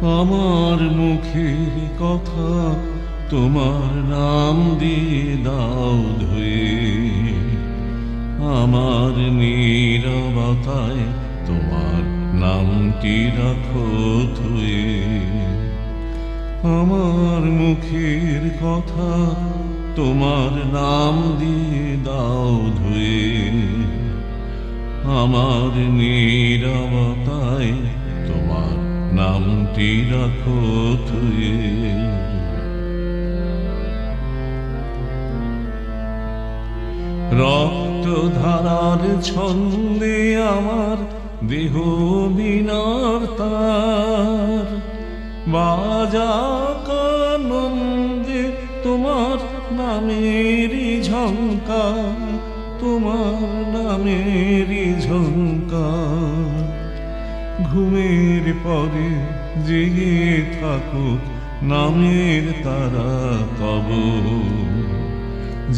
আমার মুখের কথা তোমার নাম দিয়ে দাও ধুয়ে। আমার নীরবতায় তোমার নামটি রাখো ধুয়ে। আমার মুখের কথা তোমার নাম দিয়ে দাও ধুয়ে। আমার নীরবতায় নামটি রাখো রক্ত ধারার ছন্দে আমার দেহ বিনার তার। বাজা তোমার নামেরই ঝঙ্কার তোমার নামেরই ঝঙ্কার ঘুমের পরে জেগে থাকুক নামের তারা তব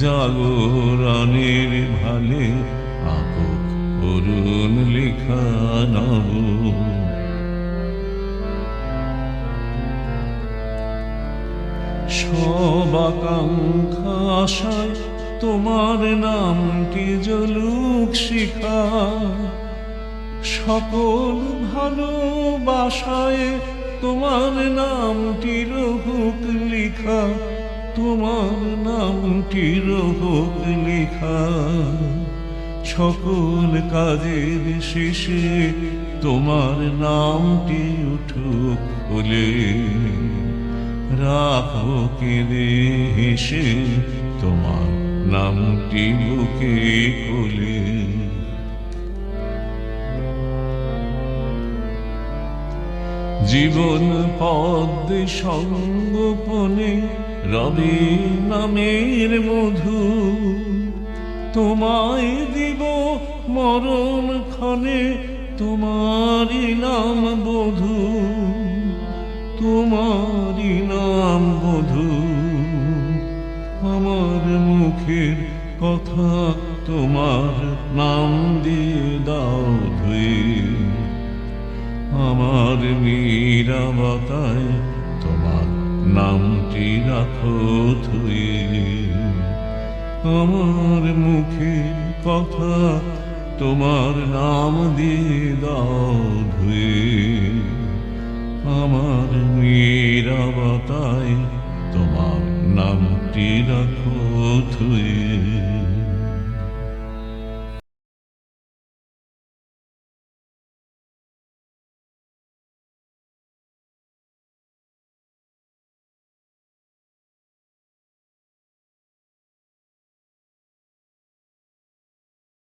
জাগরণের ভালে আকুক অরুণ লেখা নব। সব আকাঙ্ক্ষা তোমার নামটি জলুক শিখা। সকল ভালোবাসায় তোমার নামটি রহুক লিখা, তোমার নামটি রহুক লিখা। সকল কাজের শেষে তোমার নামটি উঠুক বলে। রাখো কেঁদে হেসে তোমার নামটি বুকে কোলে। জীবন পদ্মে সঙ্গোপনে রবি নামের মধু। তোমায় দিব মরণ ক্ষণে, তোমারই নাম বধু। তোমারই নাম বধু। আমার মুখের কথা তোমার নাম দিয়ে দাও ধুয়ে। আমার মীরাবতায় তোমার নামটি রাখো ধুয়ে। আমার মুখে কথা তোমার নাম দিয়ে দাও ধুয়ে। আমার মীরাবতায় তোমার নামটি রাখো ধুয়ে।